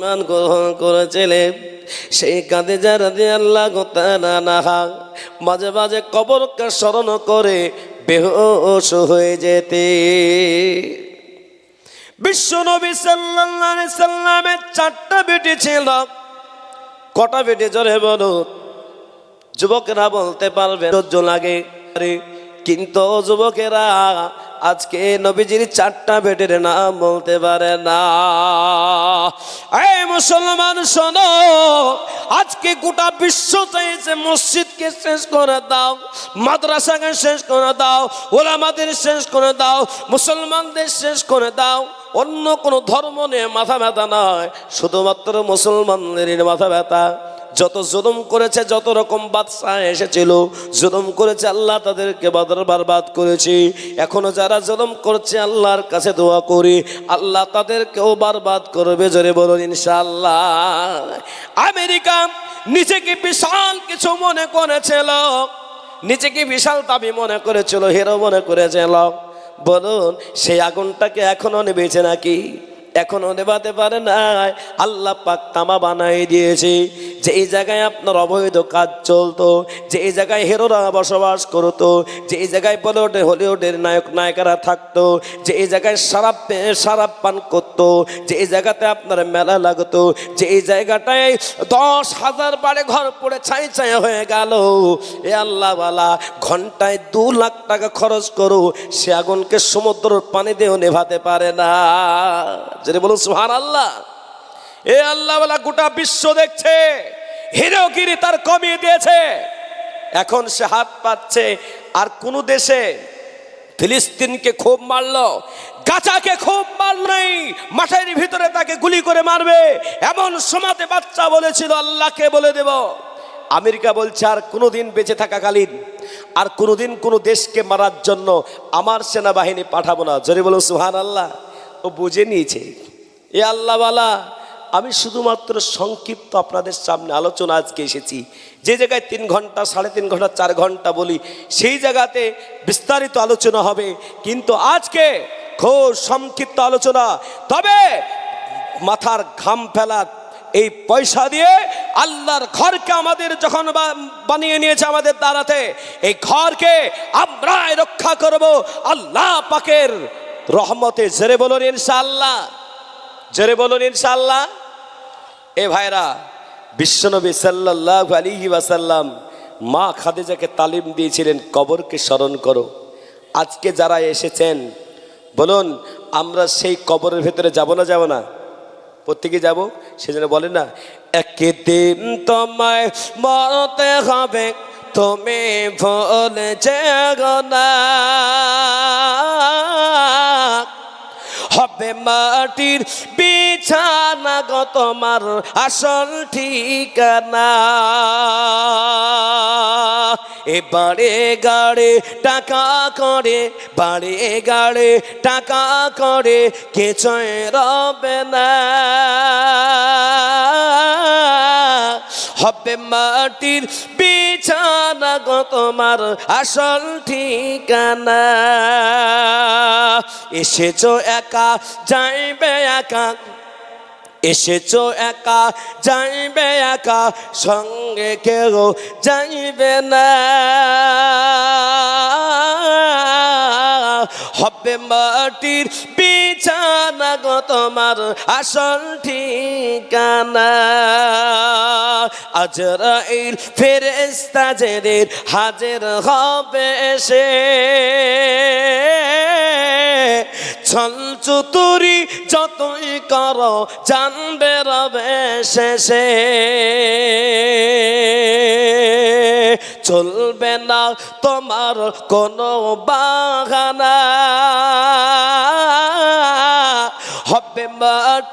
ইমান গ্রহণ করেছিলেন। সেই কাঁদে যারা দিয়ে আল্লাহ নাহা। মাঝে মাঝে কবরকে স্মরণ করে বেহোশ হয়ে যেতে। বিশ্ব নবী সাল্লাল্লাহু সাল্লামের চারটা বেটি ছিল। কটা বেটি জোরে বলো। যুবকেরা বলতে পারবে, ধৈর্য লাগে। কিন্তু যুবকেরা আজকে নবীজির চারটা বেটের নাম বলতে পারে না। এই মুসলমান, শোনো, আজকে গোটা বিশ্ব চাইছে মসজিদকে শেষ করে দাও, মাদ্রাসাকে শেষ করে দাও, ওলামাদের শেষ করে দাও, মুসলমানদের শেষ করে দাও। অন্য কোনো ধর্ম নিয়ে মাথা ব্যথা নয়, শুধুমাত্র মুসলমানদের মাথা ব্যথা। যত জুলুম করেছে, যত রকম বাদশাহ এসেছিল, জুলুম করেছে আল্লাহ, তাদেরকে বাদর বারবাদ করেছি। এখনও যারা জুলুম করছে, আল্লাহর কাছে দোয়া করি। আল্লাহ তাদেরকেও বারবাদ করবে, জোরে বলুন ইনশাআল্লাহ। আমেরিকা নিজেকে বিশাল কিছু মনে করেছিল। নিজেকে বিশাল দাবি মনে করেছিল, হিরো মনে করেছিল। বলুন, সেই আগুনটাকে এখনও নেবেছে নাকি? এখনও নেবাতে পারে নাই। আল্লাহ পাক তামা বানাই দিয়েছে। যে এই জায়গায় আপনার অবৈধ কাজ চলতো, যে এই জায়গায় হিরোরা বসবাস করতো, যে এই জায়গায় বলিউডে হলিউডের নায়ক, নায়িকারা থাকতো, যে এই জায়গায় সারাপ সারাপ পান করতো, যে এই জায়গাতে আপনার মেলা লাগতো, যে এই জায়গাটায় দশ হাজার বারে ঘর পড়ে ছাই ছাই হয়ে গেল। এ আল্লাহওয়ালা ঘন্টায় দু লাখ টাকা খরচ করো, সে আগুনকে সমুদ্রের পানি দিয়েও নেভাতে পারে না। যদি বলুন সুহান আল্লাহ এ আল্লাহওয়ালা গোটা বিশ্ব দেখছে, হিরোগিরি তার কমিয়ে দিয়েছে। এখন সে হাত পাচ্ছে আর কোন দেশে ফিলিস্তিনকে খুব মারল গাচাকে খুব মার নেই, মাঠের ভিতরে তাকে গুলি করে মারবে। এমন সমাতে বাচ্চা বলেছিল, আল্লাহকে বলে দেব। আমেরিকা বলছে, আর কোনোদিন বেঁচে থাকাকালীন আর কোনোদিন কোনো দেশকে মারার জন্য আমার সেনাবাহিনী পাঠাবো না। জোরে বলো সুহান আল্লাহ ও বুঝে নিয়েছে। এ আল্লাহওয়ালা আমি শুধুমাত্র সংক্ষিপ্ত আপনাদের সামনে আলোচনা আজকে এসেছি। যে জায়গায় তিন ঘণ্টা, সাড়ে তিন ঘণ্টা, চার ঘণ্টা বলি, সেই জায়গাতে বিস্তারিত আলোচনা হবে। কিন্তু আজকে খুব সংক্ষিপ্ত আলোচনা। তবে মাথার ঘাম ফেলা এই পয়সা দিয়ে আল্লাহর ঘরকে আমাদের যখন বানিয়ে নিয়েছে আমাদের দাঁড়াতে এই ঘরকে আমরাই রক্ষা করব। আল্লাহ পাকের রহমতে জেরে বলুন ইনশাআল্লাহ। জেরে বলুন ইনশাআল্লাহ। এ ভাইরা, বিশ্বনবী সাল্লাহ আলিহি ওয়াসাল্লাম মা খাদিজাকে তালিম দিয়েছিলেন, কবরকে স্মরণ করো। আজকে যারা এসেছেন, বলুন, আমরা সেই কবরের ভেতরে যাব না যাব না? প্রত্যেকে যাব? সেজন্য বলে না, একদিন তোমায় মরতে হবে, তুমি বলেছে না। হবে মাটির বিছানা গো তোমার আসল ঠিকানা। এবারে গাড়ে টাকা করে, বাড়ে গাড়ে টাকা করে কিছুই রবে না। হবে মাটির বিছানা গো তোমার আসল ঠিকানা। এসেছ একা, যাইবে একা। এসেছ একা, যাইবে একা, সঙ্গে কেউ যাইবে না। হবে মাটির বিছানা গো তোমার আসল ঠিকানা। আজরাইল ফেরেস্তা যেদের হাজির হবে সে ছল চতুরি যতই কর জানবে রবে শেষে। চলবে না তোমার কোনো বাগানা হবে মাটি